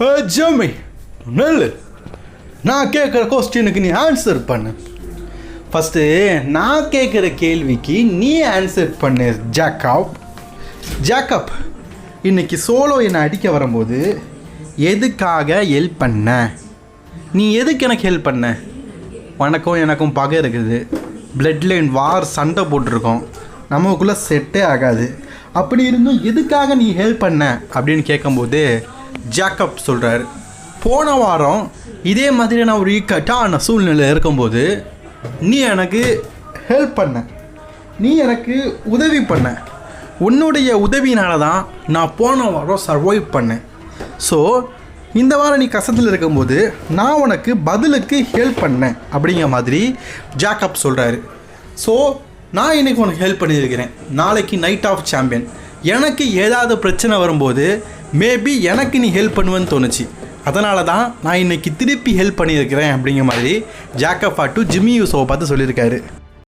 ஜமி நெல்லு. நான் கேட்குற கொஸ்டினுக்கு நீ ஆன்சர் பண்ணு. ஃபஸ்ட்டு நான் கேட்குற கேள்விக்கு நீ ஆன்சர் பண்ணு ஜாக்கப். ஜாக்கப் இன்னைக்கு சோலோ என்னை அடிக்க வரும்போது எதுக்காக ஹெல்ப் பண்ண? நீ எதுக்கு எனக்கு ஹெல்ப் பண்ண? உனக்கும் எனக்கும் பகை இருக்குது. பிளட் லைன் வார் சண்டை போட்டிருக்கோம். நமக்குள்ளே செட்டே ஆகாது. அப்படி இருந்தும் எதுக்காக நீ ஹெல்ப் பண்ண? அப்படின்னு கேட்கும்போது ஜாக்கப் சொல்கிறாரு போன வாரம் இதே மாதிரியான ஒரு இக்கட்டான சூழ்நிலை இருக்கும்போது நீ எனக்கு ஹெல்ப் பண்ண. நீ எனக்கு உதவி பண்ண. உன்னுடைய உதவினால தான் நான் போன வாரம் சர்வைவ் பண்ணேன். ஸோ இந்த வாரம் நீ கஷ்டத்தில் இருக்கும்போது நான் உனக்கு பதிலுக்கு ஹெல்ப் பண்ணேன். அப்படிங்கிற மாதிரி ஜாக்கப் சொல்கிறாரு ஸோ நான் இன்றைக்கி உனக்கு ஹெல்ப் பண்ணியிருக்கிறேன். நாளைக்கு நைட் ஆஃப் சாம்பியன் எனக்கு ஏதாவது பிரச்சனை வரும்போது மேபி எனக்கு நீ ஹெல்ப் பண்ணுவேன்னு தோணுச்சு. அதனால தான் நான் இன்னைக்கு திருப்பி ஹெல்ப் பண்ணியிருக்கிறேன் அப்படிங்கிற மாதிரி ஜாக்கஃபா டு ஜிம்மி யூசோவை பார்த்து சொல்லியிருக்காரு.